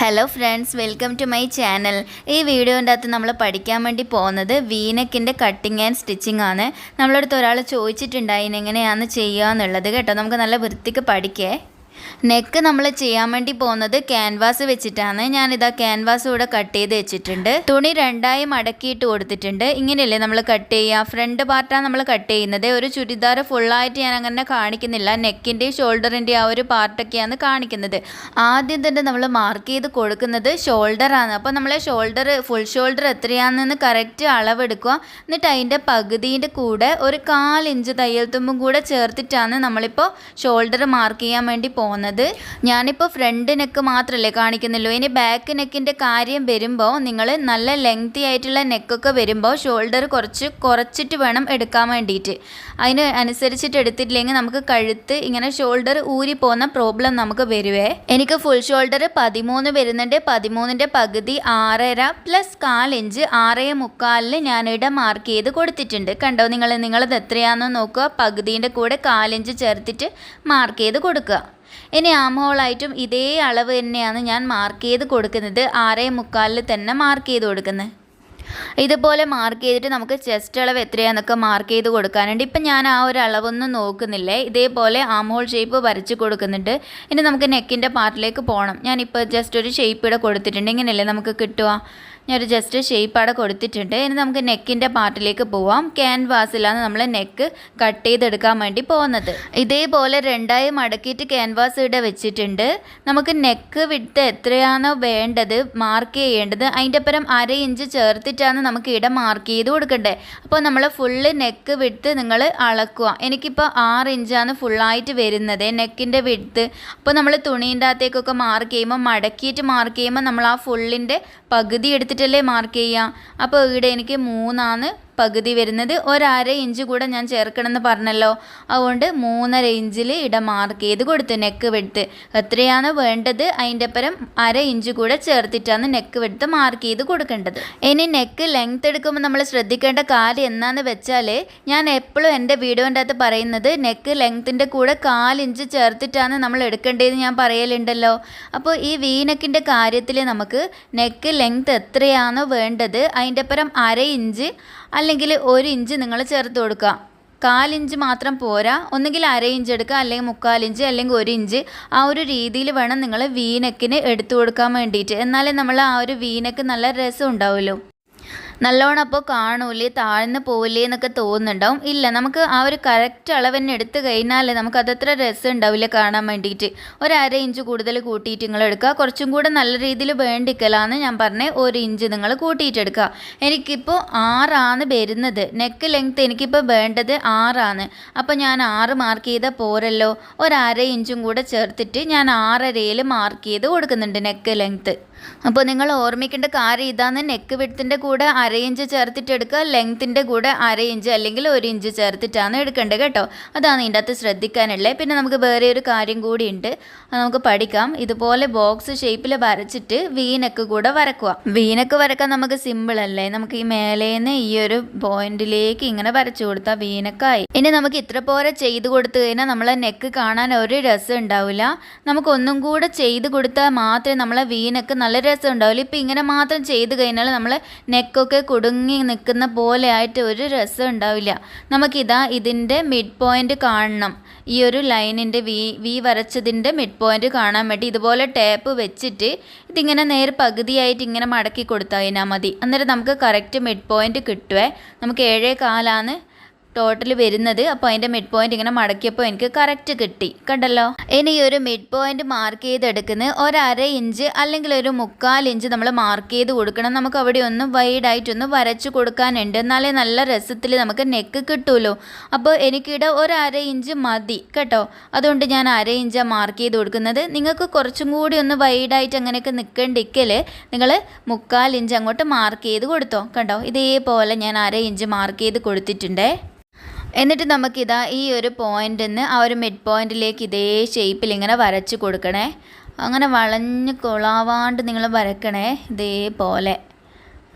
Hello friends welcome to my channel ഈ വീഡിയോന്റെ അകത്ത് നമ്മൾ പഠിക്കാൻ വേണ്ടി പോകുന്നത് വീനക്കിന്റെ കട്ടിങ് ആൻഡ് സ്റ്റിച്ചിങ് ആണ്. നമ്മളടുത്ത് ഒരാൾ ചോദിച്ചിട്ടുണ്ടായി എങ്ങനെയാണ് ചെയ്യുക എന്നുള്ളത് കേട്ടോ. നമുക്ക് നല്ല വൃത്തിക്ക് പഠിക്കേ. നെക്ക് നമ്മൾ ചെയ്യാൻ വേണ്ടി പോകുന്നത് ക്യാൻവാസ് വെച്ചിട്ടാണ്. ഞാനിതാ ക്യാൻവാസ് കൂടെ കട്ട് ചെയ്ത് വെച്ചിട്ടുണ്ട്. തുണി രണ്ടായി മടക്കിയിട്ട് കൊടുത്തിട്ടുണ്ട്. ഇങ്ങനെയല്ലേ നമ്മൾ കട്ട് ചെയ്യുക? ഫ്രണ്ട് പാർട്ടാണ് നമ്മൾ കട്ട് ചെയ്യുന്നത്. ഒരു ചുരിദാർ ഫുള്ളായിട്ട് ഞാൻ അങ്ങനെ കാണിക്കുന്നില്ല. നെക്കിന്റെയും ഷോൾഡറിന്റെയും ആ ഒരു പാർട്ടൊക്കെയാണ് കാണിക്കുന്നത്. ആദ്യം തന്നെ നമ്മൾ മാർക്ക് ചെയ്ത് കൊടുക്കുന്നത് ഷോൾഡറാണ് അപ്പോൾ നമ്മളെ ഷോൾഡർ ഫുൾ ഷോൾഡർ എത്രയാണെന്ന് കറക്റ്റ് അളവെടുക്കുക. എന്നിട്ട് അതിന്റെ പകുതിന്റെ കൂടെ ഒരു കാലിഞ്ച് തയ്യൽ തുമ്പും കൂടെ ചേർത്തിട്ടാണ് നമ്മളിപ്പോൾ ഷോൾഡർ മാർക്ക് ചെയ്യാൻ വേണ്ടി പോകുന്നത്. ഞാനിപ്പോൾ ഫ്രണ്ട് നെക്ക് മാത്രമല്ലേ കാണിക്കുന്നുള്ളൂ. ഇനി ബാക്ക് നെക്കിന്റെ കാര്യം വരുമ്പോൾ നിങ്ങൾ നല്ല ലെങ്തി ആയിട്ടുള്ള നെക്കൊക്കെ വരുമ്പോൾ ഷോൾഡർ കുറച്ച് കുറച്ചിട്ട് വേണം എടുക്കാൻ വേണ്ടിയിട്ട് അതിന് അനുസരിച്ചിട്ട് എടുത്തിട്ടില്ലെങ്കിൽ നമുക്ക് കഴുത്ത് ഇങ്ങനെ ഷോൾഡർ ഊരി പോകുന്ന പ്രോബ്ലം നമുക്ക് വരുവേ. എനിക്ക് ഫുൾ ഷോൾഡർ പതിമൂന്ന് വരുന്നുണ്ട്. പതിമൂന്നിന്റെ പകുതി ആറര പ്ലസ് കാലിഞ്ച് ആറേ മുക്കാലിന് ഞാനിവിടെ മാർക്ക് ചെയ്ത് കൊടുത്തിട്ടുണ്ട്. കണ്ടോ നിങ്ങൾ നിങ്ങളത് എത്രയാണെന്ന് നോക്കുക. പകുതിന്റെ കൂടെ കാലിഞ്ച് ചേർത്തിട്ട് മാർക്ക് ചെയ്ത് കൊടുക്കുക. ഇനി ആം ഹോളായിട്ടും ഇതേ അളവ് തന്നെയാണ് ഞാൻ മാർക്ക് ചെയ്ത് കൊടുക്കുന്നത്. ആറേ മുക്കാലിൽ തന്നെ മാർക്ക് ചെയ്ത് കൊടുക്കുന്നത്. ഇതുപോലെ മാർക്ക് ചെയ്തിട്ട് നമുക്ക് ചെസ്റ്റ് അളവ് എത്രയാണെന്നൊക്കെ മാർക്ക് ചെയ്ത് കൊടുക്കാനുണ്ട്. ഇപ്പം ഞാൻ ആ ഒരു അളവൊന്നും നോക്കുന്നില്ലേ. ഇതേപോലെ ആം ഹോൾ ഷേപ്പ് വരച്ച് കൊടുക്കുന്നുണ്ട്. ഇനി നമുക്ക് നെക്കിന്റെ പാർട്ടിലേക്ക് പോകണം ഞാനിപ്പോൾ ജസ്റ്റ് ഒരു ഷേപ്പ് ഇവിടെ കൊടുത്തിട്ടുണ്ട്. ഇങ്ങനെയല്ലേ നമുക്ക് കിട്ടുക? ഞാനൊരു ജസ്റ്റ് ഷേപ്പ് അവിടെ കൊടുത്തിട്ടുണ്ട്. ഇനി നമുക്ക് നെക്കിന്റെ പാർട്ടിലേക്ക് പോവാം. ക്യാൻവാസിലാണ് നമ്മൾ നെക്ക് കട്ട് ചെയ്തെടുക്കാൻ വേണ്ടി പോകുന്നത്. ഇതേപോലെ രണ്ടായി മടക്കിയിട്ട് ക്യാൻവാസ് ഇവിടെ വെച്ചിട്ടുണ്ട്. നമുക്ക് നെക്ക് വിട്ട് എത്രയാണോ വേണ്ടത് മാർക്ക് ചെയ്യേണ്ടത് അതിന്റെ അപ്പുറം അര ഇഞ്ച് ചേർത്തിട്ടാണ് നമുക്ക് ഇവിടെ മാർക്ക് ചെയ്ത് കൊടുക്കേണ്ടത്. അപ്പോൾ നമ്മൾ ഫുള്ള് നെക്ക് വിട്ട് നിങ്ങൾ അളക്കുക. എനിക്കിപ്പോൾ ആറ് ഇഞ്ചാണ് ഫുള്ളായിട്ട് വരുന്നത് നെക്കിന്റെ വിട്ട് അപ്പോൾ നമ്മൾ തുണീന്റെ അകത്തേക്കൊക്കെ മാർക്ക് ചെയ്യുമ്പോൾ മടക്കിയിട്ട് മാർക്ക് ചെയ്യുമ്പോൾ നമ്മൾ ആ ഫുള്ളിന്റെ പകുതി എടുത്തിട്ടല്ലേ മാർക്ക് ചെയ്യുക. അപ്പോൾ ഇവിടെ എനിക്ക് മൂന്നാണ് പകുതി വരുന്നത് ഒരര ഇഞ്ച് കൂടെ ഞാൻ ചേർക്കണമെന്ന് പറഞ്ഞല്ലോ. അതുകൊണ്ട് മൂന്നര ഇഞ്ചിൽ ഇട മാർക്ക് ചെയ്ത് കൊടുത്തു നെക്ക് വെടുത്ത് എത്രയാണ് വേണ്ടത് അതിന്റെ പരം അര ഇഞ്ച് കൂടെ ചേർത്തിട്ടാണ് നെക്ക് വെടുത്ത് മാർക്ക് ചെയ്ത് കൊടുക്കേണ്ടത്. ഇനി നെക്ക് ലെങ്ത് എടുക്കുമ്പോൾ നമ്മൾ ശ്രദ്ധിക്കേണ്ട കാര്യം എന്താണെന്ന് വെച്ചാൽ ഞാൻ എപ്പോഴും എന്റെ വീഡിയോന്റെ അകത്ത് പറയുന്നത് നെക്ക് ലെങ്ത്തിന്റെ കൂടെ കാലിഞ്ച് ചേർത്തിട്ടാണ് നമ്മൾ എടുക്കേണ്ടതെന്ന് ഞാൻ പറയലുണ്ടല്ലോ. അപ്പോൾ ഈ വീനക്കിന്റെ കാര്യത്തിൽ നമുക്ക് നെക്ക് ലെങ്ത് എത്രയാണോ വേണ്ടത് അതിന്റെ പരം അര ഇഞ്ച് അല്ലെങ്കിൽ ഒരു ഇഞ്ച് നിങ്ങൾ ചേർത്ത് കൊടുക്കുക. കാലിഞ്ച് മാത്രം പോരാ. ഒന്നുകിൽ അര ഇഞ്ച് എടുക്കുക അല്ലെങ്കിൽ മുക്കാലിഞ്ച് അല്ലെങ്കിൽ ഒരു ഇഞ്ച്. ആ ഒരു രീതിയിൽ വേണം നിങ്ങൾ വീനക്കിന് എടുത്തു കൊടുക്കാൻ വേണ്ടിയിട്ട്. എന്നാലേ നമ്മൾ ആ ഒരു വീനക്ക് നല്ല രസം ഉണ്ടാവുമല്ലോ നല്ലോണം അപ്പോൾ കാണൂലേ താഴ്ന്നു പോവില്ലേ എന്നൊക്കെ തോന്നുന്നുണ്ടാവും. ഇല്ല നമുക്ക് ആ ഒരു കറക്റ്റ് അളവ് തന്നെ എടുത്തു കഴിഞ്ഞാൽ നമുക്ക് അതത്ര രസം ഉണ്ടാവില്ല കാണാൻ വേണ്ടിയിട്ട് ഒരു അര ഇഞ്ച് കൂടുതൽ കൂട്ടിയിട്ട് നിങ്ങൾ എടുക്കുക. കുറച്ചും കൂടെ നല്ല രീതിയിൽ വേണ്ടിക്കലാന്ന് ഞാൻ പറഞ്ഞേ ഒരു ഇഞ്ച് നിങ്ങൾ കൂട്ടിയിട്ടെടുക്കുക എനിക്കിപ്പോൾ ആറാണ് വരുന്നത്. നെക്ക് ലെങ്ത് എനിക്കിപ്പോൾ വേണ്ടത് ആറാണ്. അപ്പോൾ ഞാൻ ആറ് മാർക്ക് ചെയ്താൽ പോരല്ലോ. ഒരു അര ഇഞ്ചും കൂടെ ചേർത്തിട്ട് ഞാൻ ആറരയിൽ മാർക്ക് ചെയ്ത് കൊടുക്കുന്നുണ്ട് നെക്ക് ലെങ്ത്ത് അപ്പോൾ നിങ്ങൾ ഓർമ്മിക്കേണ്ട കാര്യം ഇതാണ് നെക്ക് വിഡ്ത്തിന്റെ കൂടെ അര ഇഞ്ച് ചേർത്തിട്ട് എടുക്കുക. ലെങ്ത്തിന്റെ കൂടെ അര ഇഞ്ച് അല്ലെങ്കിൽ ഒരു ഇഞ്ച് ചേർത്തിട്ടാണ് എടുക്കേണ്ടത് കേട്ടോ. അതാണ് ഇതിന്റെ അകത്ത് ശ്രദ്ധിക്കാനുള്ളത്. പിന്നെ നമുക്ക് വേറെ ഒരു കാര്യം കൂടിയുണ്ട് നമുക്ക് പഠിക്കാം. ഇതുപോലെ ബോക്സ് ഷേപ്പിൽ വരച്ചിട്ട് വീനക്ക് കൂടെ വരക്കുക. വീനക്ക് വരക്കാൻ നമുക്ക് സിമ്പിൾ അല്ലേ? നമുക്ക് ഈ മേലേന്ന് ഈ ഒരു പോയിന്റിലേക്ക് ഇങ്ങനെ വരച്ചു കൊടുത്താൽ വീനക്കായി ഇനി നമുക്ക് ഇത്ര പോലെ ചെയ്ത് കൊടുത്തു കഴിഞ്ഞാൽ നമ്മളെ നെക്ക് കാണാൻ ഒരു രസം ഉണ്ടാവില്ല. നമുക്ക് ഒന്നും കൂടെ ചെയ്ത് കൊടുത്താൽ മാത്രമേ നമ്മളെ വീനക്ക് രസം ഉണ്ടാവില്ല ഇപ്പം ഇങ്ങനെ മാത്രം ചെയ്ത് കഴിഞ്ഞാൽ നമ്മൾ നെക്കൊക്കെ കുടുങ്ങി നിൽക്കുന്ന പോലെ ആയിട്ട് ഒരു രസം ഉണ്ടാവില്ല നമുക്കിതാ ഇതിന്റെ മിഡ് പോയിന്റ് കാണണം. ഈ ഒരു ലൈനിന്റെ വി വി വരച്ചതിന്റെ മിഡ് പോയിന്റ് കാണാൻ വേണ്ടി ഇതുപോലെ ടേപ്പ് വെച്ചിട്ട് ഇതിങ്ങനെ നേരെ പകുതിയായിട്ട് ഇങ്ങനെ മടക്കി കൊടുത്താൽ മതി. അന്നേരം നമുക്ക് കറക്റ്റ് മിഡ് പോയിന്റ് കിട്ടുവേ. നമുക്ക് ഏഴേ കാലാണ് ടോട്ടൽ വരുന്നത്. അപ്പോൾ അതിന്റെ മിഡ് പോയിന്റ് ഇങ്ങനെ മടക്കിയപ്പോൾ എനിക്ക് കറക്റ്റ് കിട്ടി. കണ്ടല്ലോ? ഇനി ഈ ഒരു മിഡ് പോയിന്റ് മാർക്ക് ചെയ്തെടുക്കുന്ന ഒരു അര ഇഞ്ച് അല്ലെങ്കിൽ ഒരു മുക്കാൽ ഇഞ്ച് നമ്മൾ മാർക്ക് ചെയ്ത് കൊടുക്കണം. നമുക്ക് അവിടെ ഒന്ന് വൈഡായിട്ടൊന്ന് വരച്ചു കൊടുക്കാനുണ്ട്. എന്നാലേ നല്ല രസത്തിൽ നമുക്ക് നെക്ക് കിട്ടുമല്ലോ അപ്പോൾ എനിക്കിവിടെ ഒരു അര ഇഞ്ച് മതി. കേട്ടോ? അതുകൊണ്ട് ഞാൻ അര ഇഞ്ച് മാർക്ക് ചെയ്ത് കൊടുക്കുന്നത്. നിങ്ങൾക്ക് കുറച്ചും കൂടി ഒന്ന് വൈഡായിട്ട് അങ്ങനെയൊക്കെ നിൽക്കണ്ടിക്കൽ നിങ്ങൾ മുക്കാൽ ഇഞ്ച് അങ്ങോട്ട് മാർക്ക് ചെയ്ത് കൊടുത്തോ. കണ്ടോ? ഇതേപോലെ ഞാൻ അര ഇഞ്ച് മാർക്ക് ചെയ്ത് കൊടുത്തിട്ടുണ്ടേ. എന്നിട്ട് നമുക്കിതാ ഈ ഒരു പോയിന്റിൽ നിന്ന് ആ ഒരു മിഡ് പോയിന്റിലേക്ക് ഇതേ ഷേപ്പിൽ ഇങ്ങനെ വരച്ച് കൊടുക്കണേ. അങ്ങനെ വളഞ്ഞ് കൊളാവാണ്ട് നിങ്ങൾ വരക്കണേ ഇതേപോലെ.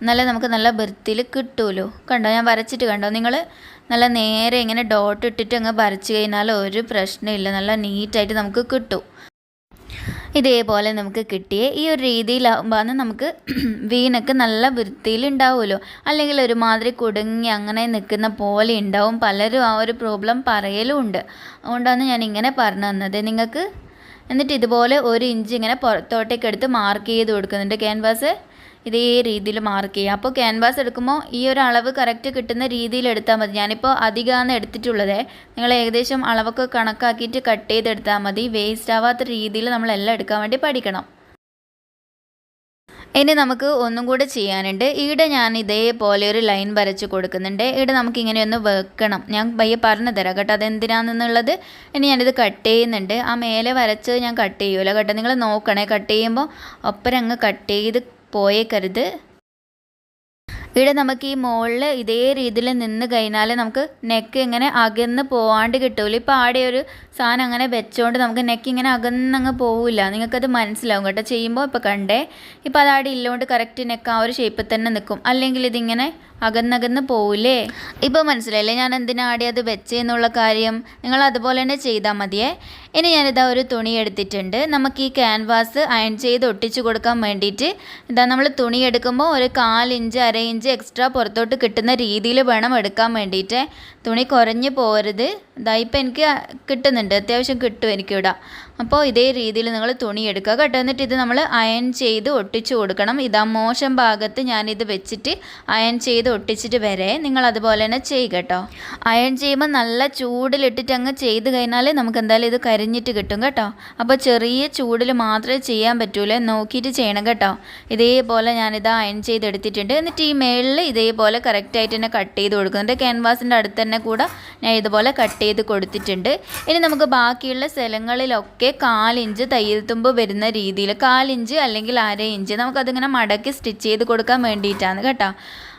എന്നാലേ നമുക്ക് നല്ല വൃത്തിയിൽ കിട്ടുമല്ലോ കണ്ടോ? ഞാൻ വരച്ചിട്ട് കണ്ടോ? നിങ്ങൾ നല്ല നേരെ ഇങ്ങനെ ഡോട്ട് ഇട്ടിട്ട് അങ്ങ് വരച്ച് കഴിഞ്ഞാൽ ഒരു പ്രശ്നമില്ല. നല്ല നീറ്റായിട്ട് നമുക്ക് കിട്ടും. ഇതേപോലെ നമുക്ക് കിട്ടിയ. ഈ ഒരു രീതിയിലാകുമ്പോൾ നമുക്ക് വീനൊക്കെ നല്ല വൃത്തിയിൽ ഉണ്ടാവുമല്ലോ. അല്ലെങ്കിൽ ഒരുമാതിരി കുടുങ്ങി അങ്ങനെ നിൽക്കുന്ന പോലെ ഉണ്ടാവും. പലരും ആ ഒരു പ്രോബ്ലം പറയലും ഉണ്ട് അതുകൊണ്ടാണ് ഞാൻ ഇങ്ങനെ പറഞ്ഞു തന്നത്. നിങ്ങൾക്ക് എന്നിട്ട് ഇതുപോലെ ഒരു ഇഞ്ച് ഇങ്ങനെ പുറത്തോട്ടേക്ക് എടുത്ത് മാർക്ക് ചെയ്ത് കൊടുക്കുന്നുണ്ട്. ക്യാൻവാസ് ഇതേ രീതിയിൽ മാർക്ക് ചെയ്യുക. അപ്പോൾ ക്യാൻവാസ് എടുക്കുമ്പോൾ ഈ ഒരു അളവ് കറക്റ്റ് കിട്ടുന്ന രീതിയിൽ എടുത്താൽ മതി. ഞാനിപ്പോൾ അധികമാണ് എടുത്തിട്ടുള്ളത്. നിങ്ങൾ ഏകദേശം അളവൊക്കെ കണക്കാക്കിയിട്ട് കട്ട് ചെയ്തെടുത്താൽ മതി. വേസ്റ്റ് ആവാത്ത രീതിയിൽ നമ്മളെല്ലാം എടുക്കാൻ വേണ്ടി പഠിക്കണം. ഇനി നമുക്ക് ഒന്നും കൂടെ ചെയ്യാനുണ്ട്. ഇവിടെ ഞാൻ ഇതേപോലെ ഒരു ലൈൻ വരച്ച് കൊടുക്കുന്നുണ്ട്. ഇവിടെ നമുക്ക് ഇങ്ങനെ ഒന്ന് വെക്കണം. ഞാൻ പയ്യെ പറഞ്ഞു തരാം കേട്ടോ. അതെന്തിനാണെന്നുള്ളത്. ഇനി ഞാനിത് കട്ട് ചെയ്യുന്നുണ്ട്. ആ മേലെ വരച്ച് ഞാൻ കട്ട് ചെയ്യുമല്ലോ കേട്ടോ. നിങ്ങൾ നോക്കണേ. കട്ട് ചെയ്യുമ്പോൾ ഒപ്പരം അങ്ങ് കട്ട് ചെയ്ത് പോയേക്കരുത്. ഇവിടെ നമുക്ക് ഈ മുകളിൽ ഇതേ രീതിയിൽ നിന്ന് കഴിഞ്ഞാൽ നമുക്ക് നെക്ക് ഇങ്ങനെ അകന്ന് പോവാണ്ട് കിട്ടൂല. ഇപ്പോൾ ആടെ ഒരു സാധനം അങ്ങനെ വെച്ചോണ്ട് നമുക്ക് നെക്ക് ഇങ്ങനെ അകന്നങ്ങ് പോവില്ല നിങ്ങൾക്കത് മനസ്സിലാവും കേട്ടോ. ചെയ്യുമ്പോൾ ഇപ്പോൾ കണ്ടേ ഇപ്പോൾ അത് ആടെ ഇല്ലോണ്ട് കറക്റ്റ് നെക്ക് ആ ഒരു ഷേപ്പിൽ തന്നെ നിൽക്കും അല്ലെങ്കിൽ ഇതിങ്ങനെ അകന്നകന്ന് പോവില്ലേ ഇപ്പോൾ മനസ്സിലായില്ലേ? ഞാൻ എന്തിനാടെ അത് വെച്ചെന്നുള്ള കാര്യം? നിങ്ങൾ അതുപോലെ തന്നെ ചെയ്താൽ മതിയേ. ഇനി ഞാനിതാ ഒരു തുണി എടുത്തിട്ടുണ്ട്. നമുക്ക് ഈ ക്യാൻവാസ് അയൺ ചെയ്ത് ഒട്ടിച്ചു കൊടുക്കാൻ വേണ്ടിയിട്ട് ഇതാ നമ്മൾ തുണി എടുക്കുമ്പോൾ ഒരു കാലിഞ്ച് അര ഇഞ്ച് എക്സ്ട്രാ പുറത്തോട്ട് കിട്ടുന്ന രീതിയിൽ വേണം എടുക്കാൻ വേണ്ടിയിട്ട്. തുണി കുറഞ്ഞു പോരുത് ഇതാ ഇപ്പം എനിക്ക് കിട്ടുന്നുണ്ട്. അത്യാവശ്യം കിട്ടും എനിക്കിവിടെ. അപ്പോൾ ഇതേ രീതിയിൽ നിങ്ങൾ തുണി എടുക്കുക. കേട്ടോ. എന്നിട്ട് ഇത് നമ്മൾ അയൺ ചെയ്ത് ഒട്ടിച്ചു കൊടുക്കണം. ഇതാ മോശം ഭാഗത്ത് ഞാനിത് വെച്ചിട്ട് അയൺ ചെയ്ത് ഒട്ടിച്ചിട്ട് വരെ നിങ്ങൾ അതുപോലെ തന്നെ ചെയ്യുക കേട്ടോ. അയൺ ചെയ്യുമ്പോൾ നല്ല ചൂടിലിട്ടിട്ട് അങ്ങ് ചെയ്ത് കഴിഞ്ഞാൽ നമുക്ക് എന്തായാലും ഇത് കരിഞ്ഞിട്ട് കിട്ടും കേട്ടോ. അപ്പോൾ ചെറിയ ചൂടിൽ മാത്രമേ ചെയ്യാൻ പറ്റൂലേ? നോക്കിയിട്ട് ചെയ്യണം കേട്ടോ. ഇതേപോലെ ഞാനിത് അയൺ ചെയ്തെടുത്തിട്ടുണ്ട്. എന്നിട്ട് ഈ മേളിൽ ഇതേപോലെ കറക്റ്റായിട്ട് തന്നെ കട്ട് ചെയ്ത് കൊടുക്കുന്നുണ്ട് ക്യാൻവാസിന്റെ അടുത്ത് തന്നെ കൂടെ ഞാൻ ഇതുപോലെ കട്ട് ചെയ്ത് കൊടുത്തിട്ടുണ്ട്. ഇനി നമുക്ക് ബാക്കിയുള്ള സ്ഥലങ്ങളിലൊക്കെ കാലിഞ്ച് തയ്യൽ തുമ്പ് വരുന്ന രീതിയിൽ കാലിഞ്ച് അല്ലെങ്കിൽ അര ഇഞ്ച് നമുക്കതിങ്ങനെ മടക്കി സ്റ്റിച്ച് ചെയ്ത് കൊടുക്കാൻ വേണ്ടിയിട്ടാണ് കേട്ടോ.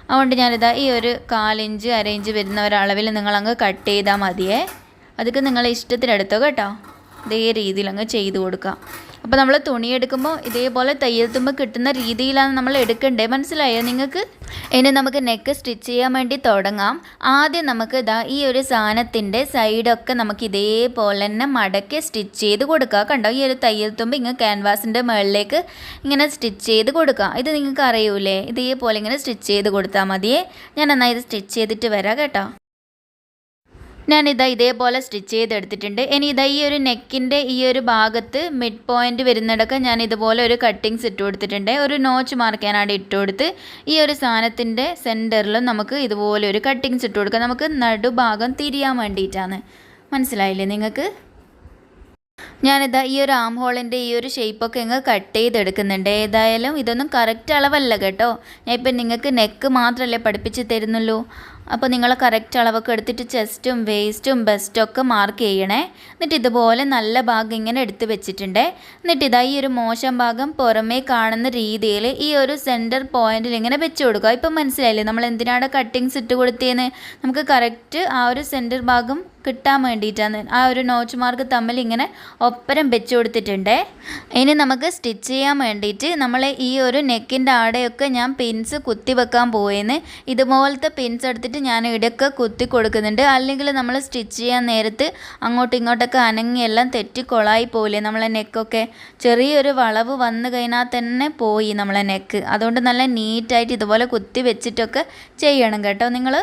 അതുകൊണ്ട് ഞാനിതാ ഈ ഒരു കാലിഞ്ച് അര ഇഞ്ച് വരുന്ന ഒരളവിൽ നിങ്ങളങ്ങ് കട്ട് ചെയ്താൽ മതിയേ. അതൊക്കെ നിങ്ങളെ ഇഷ്ടത്തിനെടുത്തോ കേട്ടോ. ഇതേ രീതിയിൽ അങ്ങ് ചെയ്ത് കൊടുക്കാം. അപ്പോൾ നമ്മൾ തുണി എടുക്കുമ്പോൾ ഇതേപോലെ തയ്യൽ തുമ്പ് കിട്ടുന്ന രീതിയിലാണ് നമ്മൾ എടുക്കേണ്ടത് മനസ്സിലായോ നിങ്ങൾക്ക്? ഇനി നമുക്ക് നെക്ക് സ്റ്റിച്ച് ചെയ്യാൻ വേണ്ടി തുടങ്ങാം. ആദ്യം നമുക്ക് ഇതാ ഈ ഒരു സാധനത്തിന്റെ സൈഡൊക്കെ നമുക്ക് ഇതേപോലെ തന്നെ മടക്കി സ്റ്റിച്ച് ചെയ്ത് കൊടുക്കുക കണ്ടോ? ഈ ഒരു തയ്യൽ തുമ്പ് ഇങ്ങനെ ക്യാൻവാസിന്റെ മുകളിലേക്ക് ഇങ്ങനെ സ്റ്റിച്ച് ചെയ്ത് കൊടുക്കുക ഇത് നിങ്ങൾക്ക് അറിയൂലേ? ഇതേപോലെ ഇങ്ങനെ സ്റ്റിച്ച് ചെയ്ത് കൊടുത്താൽ മതിയേ. ഞാൻ എന്നാൽ ഇത് സ്റ്റിച്ച് ചെയ്തിട്ട് വരാം കേട്ടോ. ഞാനിതാ ഇതേപോലെ സ്റ്റിച്ച് ചെയ്തെടുത്തിട്ടുണ്ട്. ഇനി ഇതാ ഈ ഒരു നെക്കിന്റെ ഈ ഒരു ഭാഗത്ത് മിഡ് പോയിന്റ് വരുന്നിടക്ക് ഞാൻ ഇതുപോലെ ഒരു കട്ടിങ്സ് ഇട്ട് കൊടുത്തിട്ടുണ്ട്. ഒരു നോച്ച് മാർക്ക് ഞാനവിടെ ഇട്ട് കൊടുത്ത് ഈ ഒരു സാധനത്തിന്റെ സെന്ററിലും നമുക്ക് ഇതുപോലെ ഒരു കട്ടിങ്സ് ഇട്ട് കൊടുക്കാം. നമുക്ക് നടുഭാഗം തിരിയാൻ വേണ്ടിയിട്ടാണ്. മനസ്സിലായില്ലേ നിങ്ങൾക്ക്? ഞാനിതാ ഈ ഒരു ആം ഹോളിന്റെ ഈ ഒരു ഷേപ്പൊക്കെ ഇങ്ങ് കട്ട് ചെയ്തെടുക്കുന്നുണ്ട്. ഏതായാലും ഇതൊന്നും കറക്റ്റ് അളവല്ല കേട്ടോ. ഞാൻ ഇപ്പം നിങ്ങൾക്ക് നെക്ക് മാത്രമല്ലേ പഠിപ്പിച്ച് തരുന്നുള്ളൂ. അപ്പോൾ നിങ്ങൾ കറക്റ്റ് അളവൊക്കെ എടുത്തിട്ട് ചെസ്റ്റും വേസ്റ്റും ബെസ്റ്റും ഒക്കെ മാർക്ക് ചെയ്യണേ. എന്നിട്ട് ഇതുപോലെ നല്ല ഭാഗം ഇങ്ങനെ എടുത്ത് വെച്ചിട്ടുണ്ട്. എന്നിട്ട് ഇതാ ഈ ഒരു മോശം ഭാഗം പുറമേ കാണുന്ന രീതിയിൽ ഈ ഒരു സെന്റർ പോയിന്റിൽ ഇങ്ങനെ വെച്ച് കൊടുക്കുക. ഇപ്പം മനസ്സിലായില്ലേ? നമ്മൾ എന്തിനാണ് കട്ടിങ്സ് ഇട്ട് കൊടുത്തതെന്ന്? നമുക്ക് കറക്റ്റ് ആ ഒരു സെന്റർ ഭാഗം കിട്ടാൻ വേണ്ടിയിട്ടാണ്. ആ ഒരു നോച്ച് മാർക്ക് തമ്മിൽ ഇങ്ങനെ ഒപ്പരം വെച്ച് കൊടുത്തിട്ടുണ്ട്. ഇനി നമുക്ക് സ്റ്റിച്ച് ചെയ്യാൻ വേണ്ടിയിട്ട് നമ്മൾ ഈ ഒരു നെക്കിന്റെ ആടെയൊക്കെ ഞാൻ പിൻസ് കുത്തി വെക്കാൻ പോയെന്ന് ഇതുപോലത്തെ പിൻസ് എടുത്തിട്ട് ഞാൻ ഇടയ്ക്ക് കുത്തി കൊടുക്കുന്നുണ്ട്. അല്ലെങ്കിൽ നമ്മൾ സ്റ്റിച്ച് ചെയ്യാൻ നേരത്ത് അങ്ങോട്ടും ഇങ്ങോട്ടൊക്കെ അനങ്ങിയെല്ലാം തെറ്റി കൊളായി പോയില്ലേ നമ്മളെ നെക്കൊക്കെ ചെറിയൊരു വളവ് വന്നു കഴിഞ്ഞാൽ തന്നെ പോയി നമ്മളെ നെക്ക് അതുകൊണ്ട് നല്ല നീറ്റായിട്ട് ഇതുപോലെ കുത്തി വെച്ചിട്ടൊക്കെ ചെയ്യണം കേട്ടോ നിങ്ങൾ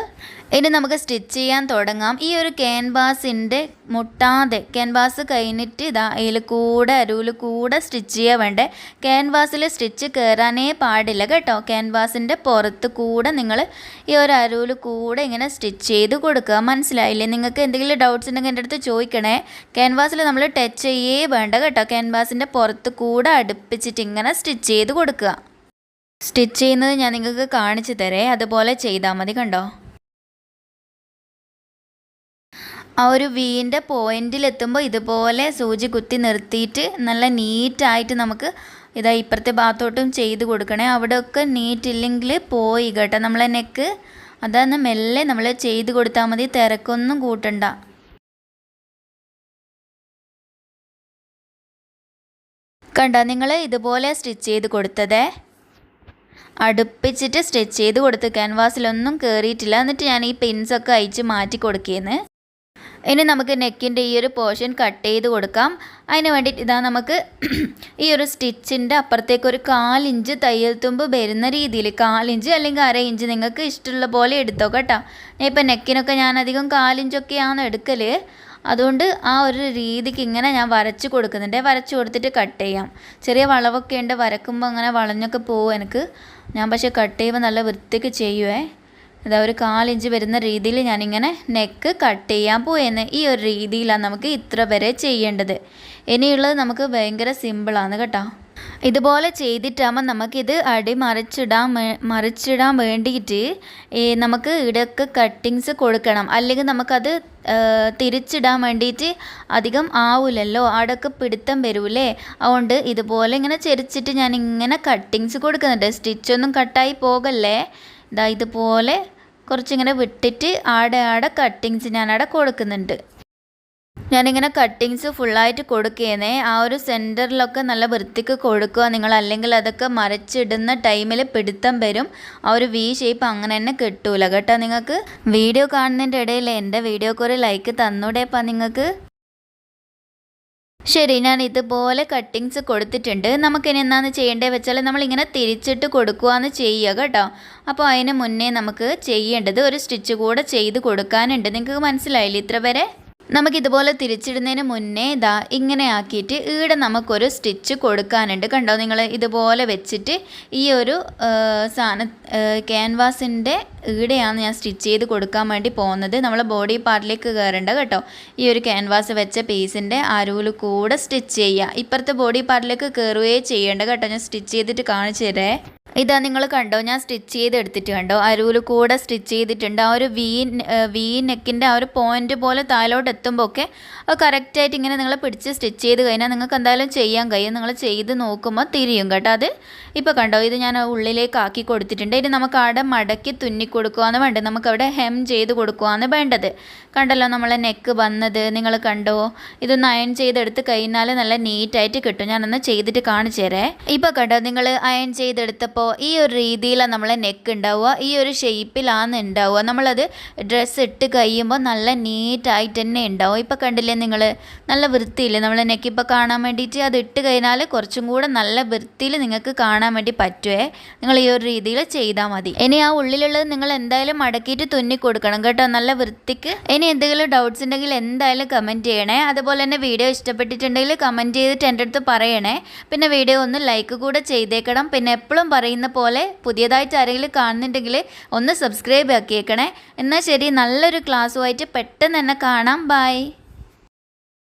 ഇനി നമുക്ക് സ്റ്റിച്ച് ചെയ്യാൻ തുടങ്ങാം. ഈ ഒരു ക്യാൻവാസിന്റെ മുട്ടാതെ ക്യാൻവാസ് കഴിഞ്ഞിട്ട് ഇതാ അതിൽ കൂടെ അരുവിൽ കൂടെ സ്റ്റിച്ച് ചെയ്യാൻ വേണ്ടേ. ക്യാൻവാസിൽ സ്റ്റിച്ച് കയറാനേ പാടില്ല കേട്ടോ. ക്യാൻവാസിന്റെ പുറത്ത് കൂടെ നിങ്ങൾ ഈ ഒരു അരുവിൽ കൂടെ ഇങ്ങനെ സ്റ്റിച്ച് ചെയ്ത് കൊടുക്കുക. മനസ്സിലായില്ലേ? നിങ്ങൾക്ക് എന്തെങ്കിലും ഡൗട്ട്സ് ഉണ്ടെങ്കിൽ എന്റെ അടുത്ത് ചോദിക്കണേ. ക്യാൻവാസിൽ നമ്മൾ ടച്ച് ചെയ്യേ വേണ്ട കേട്ടോ. ക്യാൻവാസിന്റെ പുറത്ത് കൂടെ അടുപ്പിച്ചിട്ട് ഇങ്ങനെ സ്റ്റിച്ച് ചെയ്ത് കൊടുക്കുക. സ്റ്റിച്ച് ചെയ്യുന്നത് ഞാൻ നിങ്ങൾക്ക് കാണിച്ചു തരേ. അതുപോലെ ചെയ്താൽ മതി കണ്ടോ? ആ ഒരു വീന്റെ പോയിന്റിലെത്തുമ്പോൾ ഇതുപോലെ സൂചി കുത്തി നിർത്തിയിട്ട് നല്ല നീറ്റായിട്ട് നമുക്ക് ഇതാ ഇപ്പുറത്തെ ഭാഗത്തോട്ടും ചെയ്ത് കൊടുക്കണേ. അവിടെയൊക്കെ നീറ്റില്ലെങ്കിൽ പോയി കേട്ടോ. നമ്മളെ നെക്ക് അതാണ് മെല്ലെ നമ്മൾ ചെയ്ത് കൊടുത്താൽ മതി. തിരക്കൊന്നും കൂട്ടണ്ട. കണ്ട? നിങ്ങൾ ഇതുപോലെ സ്റ്റിച്ച് ചെയ്ത് കൊടുത്തതേ. അടുപ്പിച്ചിട്ട് സ്റ്റിച്ച് ചെയ്ത് കൊടുത്ത് ക്യാൻവാസിലൊന്നും കയറിയിട്ടില്ല എന്നിട്ട് ഞാൻ ഈ പിൻസൊക്കെ അയച്ച് മാറ്റി കൊടുക്കുകയെന്ന് ഇനി നമുക്ക് നെക്കിന്റെ ഈ ഒരു പോർഷൻ കട്ട് ചെയ്ത് കൊടുക്കാം. അതിന് വേണ്ടിയിട്ട് ഇതാ നമുക്ക് ഈ ഒരു സ്റ്റിച്ചിന്റെ അപ്പുറത്തേക്ക് ഒരു കാലിഞ്ച് തയ്യൽ തുമ്പ് വരുന്ന രീതിയിൽ കാലിഞ്ച് അല്ലെങ്കിൽ അര ഇഞ്ച് നിങ്ങൾക്ക് ഇഷ്ടമുള്ള പോലെ എടുത്തോ കേട്ടോ. ഇപ്പം നെക്കിനൊക്കെ ഞാൻ അധികം കാലിഞ്ചൊക്കെയാണ് എടുക്കൽ അതുകൊണ്ട് ആ ഒരു രീതിക്ക് ഇങ്ങനെ ഞാൻ വരച്ച് കൊടുക്കുന്നുണ്ട്. വരച്ച് കൊടുത്തിട്ട് കട്ട് ചെയ്യാം. ചെറിയ വളവൊക്കെ ഉണ്ട്. വരക്കുമ്പോൾ അങ്ങനെ വളഞ്ഞൊക്കെ പോകും എനിക്ക്. ഞാൻ പക്ഷേ കട്ട് ചെയ്യുമ്പോൾ നല്ല വൃത്തിക്ക് ചെയ്യുവേ. ഇതാ ഒരു കാലിഞ്ച് വരുന്ന രീതിയിൽ ഞാനിങ്ങനെ നെക്ക് കട്ട് ചെയ്യാൻ പോയെന്ന്. ഈ ഒരു രീതിയിലാണ് നമുക്ക് ഇത്ര വരെ ചെയ്യേണ്ടത്. ഇനിയുള്ളത് നമുക്ക് ഭയങ്കര സിമ്പിളാണ് കേട്ടോ. ഇതുപോലെ ചെയ്തിട്ടാകുമ്പോൾ നമുക്കിത് അടി മറിച്ചിടാൻ മറിച്ചിടാൻ വേണ്ടിയിട്ട് നമുക്ക് ഇടയ്ക്ക് കട്ടിങ്സ് കൊടുക്കണം. അല്ലെങ്കിൽ നമുക്കത് തിരിച്ചിടാൻ വേണ്ടിയിട്ട് അധികം ആവില്ലല്ലോ അടക്ക് പിടുത്തം വരൂലേ. അതുകൊണ്ട് ഇതുപോലെ ഇങ്ങനെ ചെരിച്ചിട്ട് ഞാൻ ഇങ്ങനെ കട്ടിങ്സ് കൊടുക്കുന്നുണ്ട് സ്റ്റിച്ചൊന്നും കട്ടായി പോകല്ലേ? ഇതാ ഇതുപോലെ കുറച്ചിങ്ങനെ വിട്ടിട്ട് ആടെ ആടെ കട്ടിങ്സ് ഞാൻ അവിടെ കൊടുക്കുന്നുണ്ട്. ഞാനിങ്ങനെ കട്ടിങ്സ് ഫുള്ളായിട്ട് കൊടുക്കുകയെന്നേ ആ ഒരു സെന്ററിലൊക്കെ നല്ല വൃത്തിക്ക് കൊടുക്കുക. നിങ്ങൾ അല്ലെങ്കിൽ അതൊക്കെ മറിച്ചിടുന്ന ടൈമിൽ പിടുത്തം വരും. ആ ഒരു വി ഷേപ്പ് അങ്ങനെ തന്നെ കിട്ടൂല കേട്ടോ നിങ്ങൾക്ക്. വീഡിയോ കാണുന്നതിന്റെ ഇടയിൽ എന്റെ വീഡിയോക്ക് ഒരു ലൈക്ക് തന്നൂടേപ്പാ നിങ്ങൾക്ക്. ശരി ഞാൻ ഇതുപോലെ കട്ടിങ്സ് കൊടുത്തിട്ടുണ്ട്. നമുക്കിനി എന്താന്ന് ചെയ്യേണ്ടത് വെച്ചാൽ നമ്മളിങ്ങനെ തിരിച്ചിട്ട് കൊടുക്കുകയെന്ന് ചെയ്യുക കേട്ടോ. അപ്പോൾ അതിന് മുന്നേ നമുക്ക് ചെയ്യേണ്ടത് ഒരു സ്റ്റിച്ച് കൂടെ ചെയ്ത് കൊടുക്കാനുണ്ട്. നിങ്ങൾക്ക് മനസ്സിലായില്ലേ ഇത്ര വരെ നമുക്കിതുപോലെ തിരിച്ചിടുന്നതിന് മുന്നേ ഇതാ ഇങ്ങനെ ആക്കിയിട്ട് ഈടെ നമുക്കൊരു സ്റ്റിച്ച് കൊടുക്കാനുണ്ട്. കണ്ടോ? നിങ്ങൾ ഇതുപോലെ വെച്ചിട്ട് ഈ ഒരു സാധന ക്യാൻവാസിന്റെ ഈടെയാണ് ഞാൻ സ്റ്റിച്ച് ചെയ്ത് കൊടുക്കാൻ വേണ്ടി പോകുന്നത്. നമ്മൾ ബോഡി പാർട്ടിലേക്ക് കയറേണ്ട കേട്ടോ. ഈ ഒരു ക്യാൻവാസ് വെച്ച പീസിന്റെ അരുവിൽ കൂടെ സ്റ്റിച്ച് ചെയ്യുക ഇപ്പുറത്തെ ബോഡി പാർട്ടിലേക്ക് കയറുകയേ ചെയ്യേണ്ട കേട്ടോ. ഞാൻ സ്റ്റിച്ച് ചെയ്തിട്ട് കാണിച്ചു തരേ ഇതാ നിങ്ങൾ കണ്ടോ ഞാൻ സ്റ്റിച്ച് ചെയ്ത് എടുത്തിട്ട് കണ്ടോ അരൂൽ കൂടെ സ്റ്റിച്ച് ചെയ്തിട്ടുണ്ട്. ആ ഒരു വി വി നെക്കിന്റെ ആ ഒരു പോയിന്റ് പോലെ താഴോട്ട് എത്തുമ്പോൾ ഒക്കെ കറക്റ്റായിട്ട് ഇങ്ങനെ നിങ്ങൾ പിടിച്ച് സ്റ്റിച്ച് ചെയ്ത് കഴിഞ്ഞാൽ നിങ്ങൾക്ക് എന്തായാലും ചെയ്യാൻ കഴിയും. നിങ്ങൾ ചെയ്ത് നോക്കുമ്പോൾ തിരിയും കേട്ടോ അത്. ഇപ്പോൾ കണ്ടോ ഇത് ഞാൻ ഉള്ളിലേക്ക് ആക്കി കൊടുത്തിട്ടുണ്ട്. ഇനി നമുക്ക് അവിടെ മടക്കി തുന്നി കൊടുക്കുകയാണ് വേണ്ടത്. നമുക്ക് അവിടെ ഹെം ചെയ്ത് കൊടുക്കുകയാണ് വേണ്ടത്. കണ്ടല്ലോ നമ്മളെ നെക്ക് വന്നത് നിങ്ങൾ കണ്ടോ? ഇത് അയൺ ചെയ്തെടുത്ത് കഴിഞ്ഞാൽ നല്ല നീറ്റായിട്ട് കിട്ടും. ഞാനൊന്ന് ചെയ്തിട്ട് കാണിച്ചു തരേ. ഇപ്പോൾ കണ്ടോ നിങ്ങൾ അയൺ ചെയ്തെടുത്തപ്പോൾ ഈ ഒരു രീതിയിലാണ് നമ്മളെ നെക്ക് ഉണ്ടാവുക. ഈ ഒരു ഷേപ്പിലാണ് ഉണ്ടാവുക. നമ്മളത് ഡ്രസ്സ് ഇട്ട് കഴിയുമ്പോൾ നല്ല നീറ്റായിട്ട് തന്നെ ഉണ്ടാവും. ഇപ്പോൾ കണ്ടില്ലേ നിങ്ങൾ നല്ല വൃത്തിയില്ലേ നമ്മളെ നെക്ക് ഇപ്പോൾ കാണാൻ വേണ്ടിയിട്ട്? അത് ഇട്ട് കഴിഞ്ഞാൽ കുറച്ചും കൂടെ നല്ല വൃത്തിയിൽ നിങ്ങൾക്ക് കാണാൻ വേണ്ടി പറ്റുമേ നിങ്ങൾ ഈ ഒരു രീതിയിൽ ചെയ്താൽ മതി. ഇനി ആ ഉള്ളിലുള്ളത് നിങ്ങൾ എന്തായാലും മടക്കിയിട്ട് തുന്നി കൊടുക്കണം കേട്ടോ. നല്ല വൃത്തിക്ക്. ഇനി എന്തെങ്കിലും ഡൗട്ട്സ് ഉണ്ടെങ്കിൽ എന്തായാലും കമന്റ് ചെയ്യണേ. അതുപോലെ തന്നെ വീഡിയോ ഇഷ്ടപ്പെട്ടിട്ടുണ്ടെങ്കിൽ കമന്റ് ചെയ്തിട്ട് എന്റെ അടുത്ത് പറയണേ. പിന്നെ വീഡിയോ ഒന്ന് ലൈക്ക് കൂടെ ചെയ്തേക്കണം. പിന്നെ എപ്പോഴും പറയുന്ന പോലെ പുതിയതായിട്ട് ആരെങ്കിലും കാണുന്നുണ്ടെങ്കിൽ ഒന്ന് സബ്സ്ക്രൈബ് ആക്കിയേക്കണേ. എന്നാൽ ശരി നല്ലൊരു ക്ലാസ്സുമായിട്ട് പെട്ടെന്ന് തന്നെ കാണാം. ബൈ